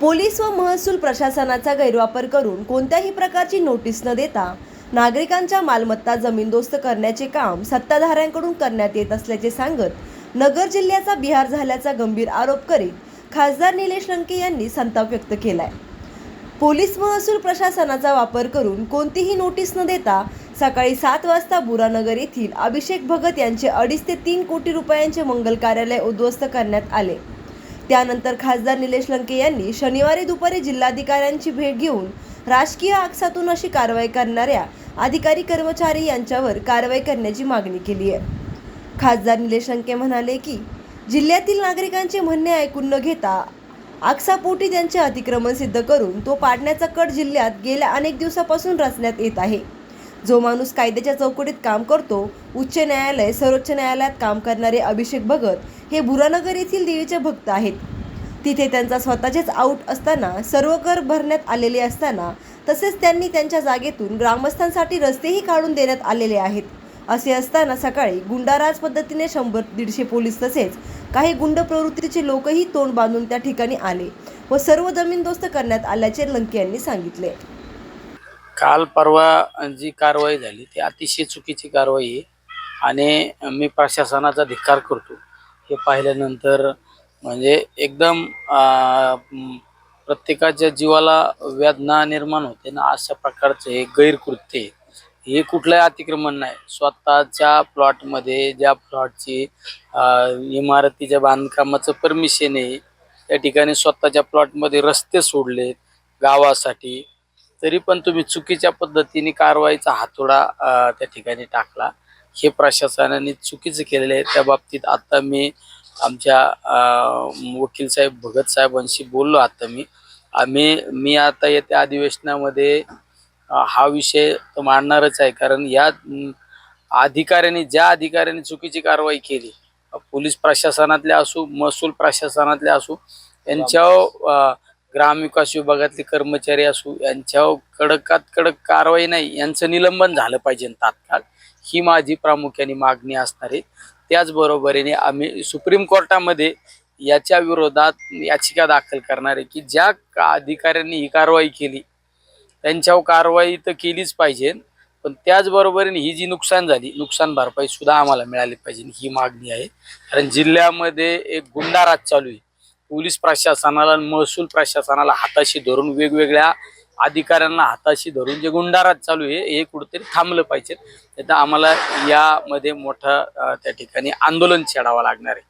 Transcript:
Police व महसूल प्रशासनाचा गैरवापर करून कोणत्याही प्रकारची नोटीस न देता नागरिकांच्या मालमत्ता जमीनदोस्त करण्याचे काम सत्ताधाऱ्यांकडून करण्यात येत असल्याचे सांगत नगर जिल्ह्याचा बिहार झाल्याचा गंभीर आरोप करीत खासदार निलेश लंके यांनी संताप व्यक्त केलाय. पोलीस महसूल प्रशासनाचा वापर करून कोणतीही नोटीस न देता सकाळी सात वाजता बुरानगर येथील अभिषेक भगत यांचे अडीच ते तीन कोटी रुपयांचे मंगल कार्यालय उद्ध्वस्त करण्यात आले. त्यानंतर खासदार निलेश लंके यांनी शनिवारी दुपारी जिल्हाधिकाऱ्यांची भेट घेऊन राजकीय आकसातून अशी कारवाई करणाऱ्या अधिकारी कर्मचारी यांच्यावर कारवाई करण्याची मागणी केली आहे. खासदार निलेश लंके म्हणाले की जिल्ह्यातील नागरिकांचे म्हणणे ऐकून न घेता आक्सापोटी त्यांचे अतिक्रमण सिद्ध करून तो पाडण्याचा कट जिल्ह्यात गेल्या अनेक दिवसापासून रचण्यात येत आहे. जो माणूस कायद्याच्या चौकटीत काम करतो उच्च न्यायालय सर्वोच्च न्यायालयात काम करणारे अभिषेक भगत हे बुरानगर येथील देवीचे भक्त आहेत. तिथे त्यांचा स्वतःचेच आऊट असताना सर्व कर भरण्यात आलेले असताना तसेच त्यांनी त्यांच्या जागेतून ग्रामस्थांसाठी रस्तेही काढून देण्यात आलेले आहेत. असे असताना सकाळी गुंडाराज पद्धतीने शंभर दीडशे पोलीस तसेच काही गुंड प्रवृत्तीचे लोकही तोंड बांधून त्या ठिकाणी आले व सर्व जमीनदोस्त करण्यात आल्याचे लंके यांनी सांगितले. काल परवा जी कारवाई झाली ती अतिशय चुकीची कारवाई आहे. आणि मी प्रशासनाचा धिक्कार करतो. हे पाहिल्यानंतर म्हणजे एकदम प्रत्येकाच्या जीवाला वेदना निर्माण होते ना अशा प्रकारचे हे गैरकृत्य आहे. हे कुठलंही अतिक्रमण नाही. स्वतःच्या प्लॉटमध्ये ज्या प्लॉटची इमारतीच्या बांधकामाचं परमिशन आहे त्या ठिकाणी स्वतःच्या प्लॉटमध्ये रस्ते सोडलेत गावासाठी. तरी पण तुम्ही चुकीच्या पद्धतीने कारवाईचा हातोडा त्या ठिकाणी टाकला. हे प्रशासनाने चुकीचं केलेलं आहे. त्या बाबतीत आता मी आमच्या वकील साहेब भगत साहेबांशी बोललो आता मी. आम्ही मी आता येत्या अधिवेशनामध्ये हा विषय तर मांडणारच आहे. कारण या अधिकाऱ्यांनी ज्या अधिकाऱ्यांनी चुकीची कारवाई केली पोलीस प्रशासनातल्या असू महसूल प्रशासनातल्या असू यांच्या ग्रामविकास विभागातले कर्मचारी असू यांच्यावर कडकात कडक कारवाई नाही यांचं निलंबन झालं पाहिजे तात्काळ ही माझी प्रामुख्याने मागणी असणार आहे. त्याचबरोबरीने आम्ही सुप्रीम कोर्टामध्ये याच्या विरोधात याचिका दाखल करणार आहे की ज्या का- अधिकाऱ्यांनी ही कारवाई केली त्यांच्यावर कारवाई तर केलीच पाहिजे पण त्याचबरोबरीने ही जी नुकसान झाली नुकसान भरपाई सुद्धा आम्हाला मिळाली पाहिजे ही मागणी आहे. कारण जिल्ह्यामध्ये एक गुंडाराज चालू आहे. पोलीस प्रशासनाला आणि महसूल प्रशासनाला हाताशी धरून वेगवेगळ्या अधिकाऱ्यांना हाताशी धरून जे गुंडारात चालू आहे हे कुठेतरी थांबलं पाहिजे. तर आम्हाला यामध्ये मोठं त्या ठिकाणी आंदोलन छेडावं लागणार आहे.